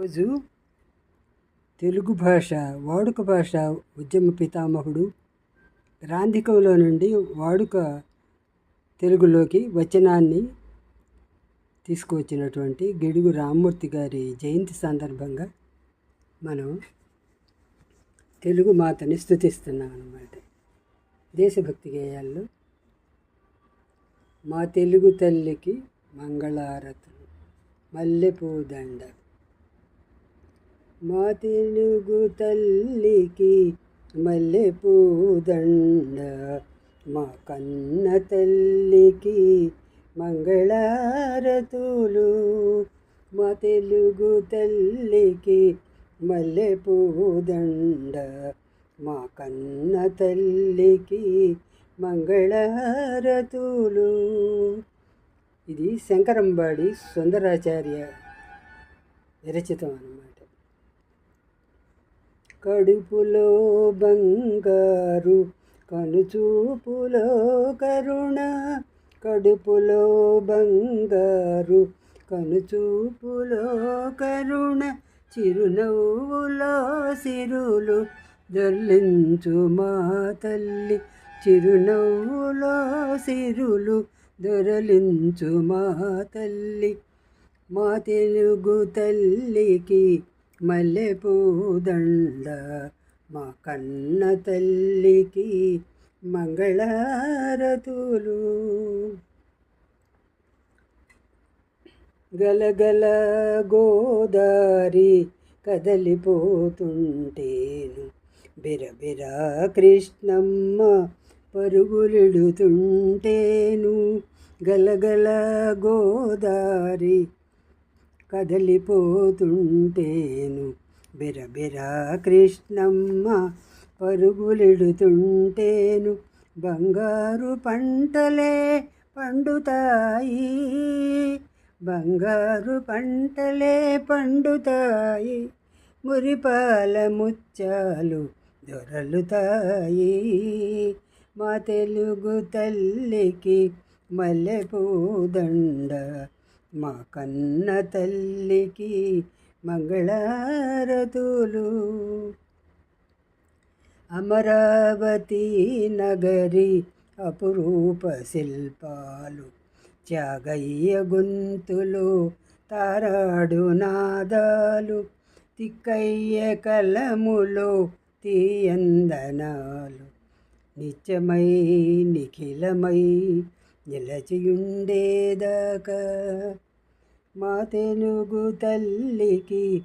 రోజు తెలుగు భాష వాడుక భాష ఉద్యమ పితామహుడు గ్రాంధికంలో నుండి వాడుక తెలుగులోకి వచనాన్ని తీసుకువచ్చినటువంటి గిడుగు రామ్మూర్తి గారి జయంతి సందర్భంగా మనం తెలుగు మాతని స్థుతిస్తున్నాం అన్నమాట. దేశభక్తి గేయాల్లో మా తెలుగు తల్లికి మంగళారతులు. మల్లెపూదండ మా తెలుగు తల్లికి మల్లెపూదండ మా కన్న తల్లికి మంగళారతులు. మా తెలుగు తల్లికి మల్లెపూదండ మా కన్న తల్లికి మంగళారతులు. ఇది శంకరంబాడి సుందరాచార్య విరచితం అన్నమాట కడుపులో బంగారు కనుచూపులో కరుణ. కడుపులో బంగారు కనుచూపులో కరుణ. చిరునవ్వులో సిరులు దొర్లించు మా తల్లి. చిరునవ్వులో సిరులు దొరలించు మా తల్లి. మా తెలుగు తల్లికి మల్లెపూదండ మా కన్న తల్లికి మంగళారతులు. గలగల గోదారి కదలిపోతుంటేను బిరబిరా కృష్ణమ్మ పరుగులుడుతుంటేను గలగల గోదారి కదలిపోతుంటేను. బిరబిరా కృష్ణమ్మ పరుగులిడుతుంటేను. బంగారు పంటలే పండుతాయి. బంగారు పంటలే పండుతాయి. మురిపాల ముత్యాలు దొరలుతాయి. మా తెలుగు తల్లికి మల్లెపూదండ మా కన్న తల్లికి మంగళారతులు. అమరావతి నగరి అపురూప శిల్పాలు త్యాగయ్య గొంతులు తారాడు నాదాలు తిక్కయ్య కలములో తీయందనాలు. నిత్యమై నిఖిలమై నిలచియుండేదాకా మా తెలుగు తల్లికి